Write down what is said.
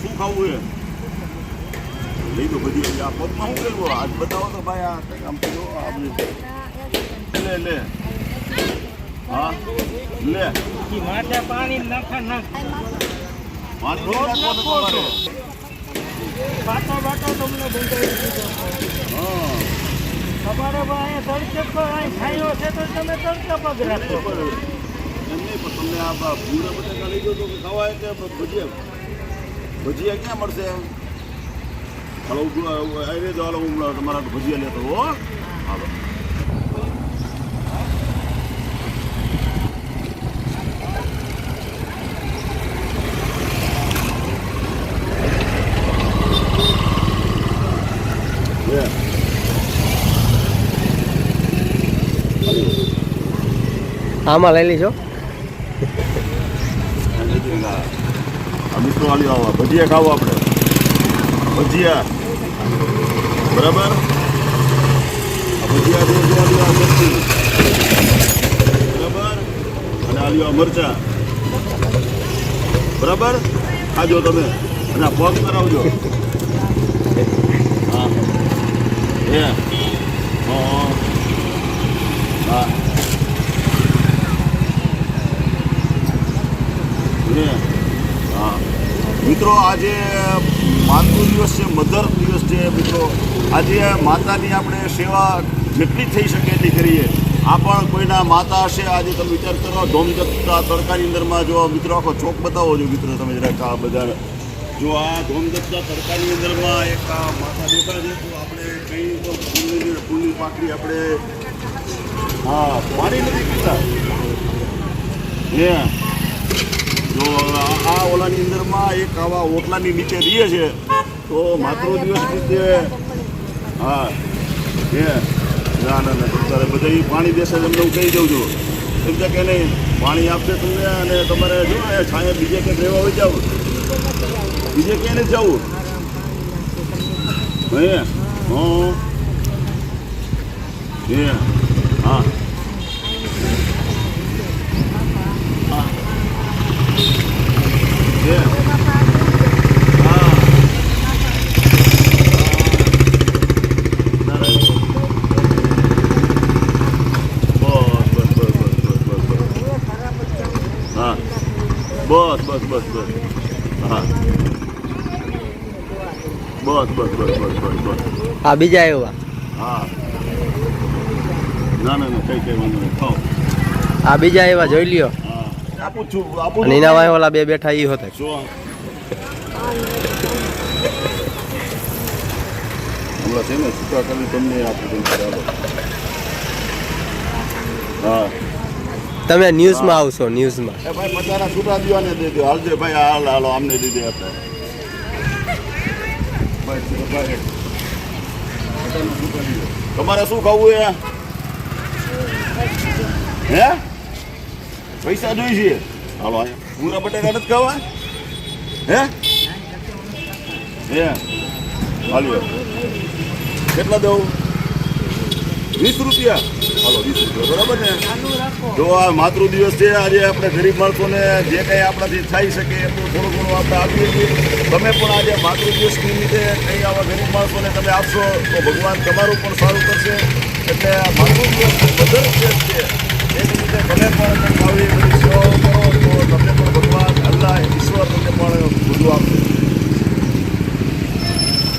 શું ખાવું એ. લઈ દો બધી. એટલે આ પગમાં શું કરવું? આજ બતાવો તો ભાઈ આ કંઈક આમ જો આ બધું લે લે. હા લે. માથે પાણી નાખા નાખ. પાણી નાખો તમારે. બાટો બાટો તમને બંધાઈ હા. તમારે ભાઈ તડકે પર અહીં છાંયો છે તો તમે તડકે પગ રાખો. એમ નહીં પણ તમને આ ભૂરા બટાકા લઈ દો તો ખવાય કે ભજીયા? ભજીયા ક્યાં મળશે? હાલો આવી રહેજો હાલો હું તમારા ભજીયા લેતો હો હાલો. આમાં લઈ લીજો. આ આલ્યો આવા. ભજીયા ખાવો આપણે. ભજીયા. બરાબર? ભજીયા જો આ મરચી. બરાબર? અને આલ્યો આ મરચા. બરાબર? ખાજો તમે. અને આ પગ કરાવજો હા હા. હા. હા. મિત્રો, આજે માતૃ દિવસ છે, મધર દિવસ છે, મિત્રો. આજે માતાની આપણે સેવા જેટલી થઈ શકે એટલી કરીએ. આ પણ કોઈના માતા હશે, આજે તમે વિચાર કરો ધોમદત્તા તડકાની અંદરમાં જો, મિત્રો, આખો ચોક બતાવો છો, મિત્રો, તમે જરાક આ બધા જો આ ધોમદત્તા તડકાની અંદરમાં એક આ માતા દેતા છે, તો આપણે કઈ તો ફૂલની ફૂલની પાકડી આપણે, હા, પાણી નથી પીતા. હે? ઓલાની અંદરમાં એક આવા ઓટલાની નીચે રહીએ છે. તો માત્ર દિવસ રીતે હા, હે, ના ના ના તારે બધા એ પાણી દેશે તમને હું કહી દઉં છું. એમ કે નહીં, પાણી આપશે તમને અને તમારે જો ને છાંયે બીજે ક્યાંક રહેવા હોય જાવ બીજે ક્યાંય નથી જવું. હા, હે હા, હે હા હા બસ બસ બસ બસ. હા. બસ બસ બસ બસ બસ બસ. આ બીજા એવા હા. ના ના ના કઈ કઈ વાંધો નહીં. આ બીજા એવા જોઈ લ્યો. હા. આપું છું આપું અને એના વાય ઓલા બે બેઠા ઈ હોતે. શું હમણાં છે ને છૂટા કરી તમને આપું હા. તમે ન્યૂઝમાં આવશો, ન્યૂઝમાં. એ ભાઈ, પચારા છૂટા દીવાને દે દો હાલજે ભાઈ હાલ, હાલો, આમને દીધે આપણે. તમારે શું ખાવું એ? હે? પૈસા જોઈ છે. હાલો પૂરા બટેકા નથી ખાવા? હે? હે? હાલ્યો. કેટલા દઉં? વીસ રૂપિયા. હાલો, વીસ રૂપિયા, બરાબર ને? જો આ માતૃ દિવસ છે, આજે આપણે ગરીબ માણસોને જે કંઈ આપણાથી થઈ શકે એટલું થોડું ઘણું આપણે આપીએ છીએ. તમે પણ આજે માતૃ દિવસ નિમિત્તે કંઈ આવા ગરીબ માણસોને તમે આપશો, તો ભગવાન તમારું પણ સારું કરશે. એટલે માતૃ દિવસ બધા છે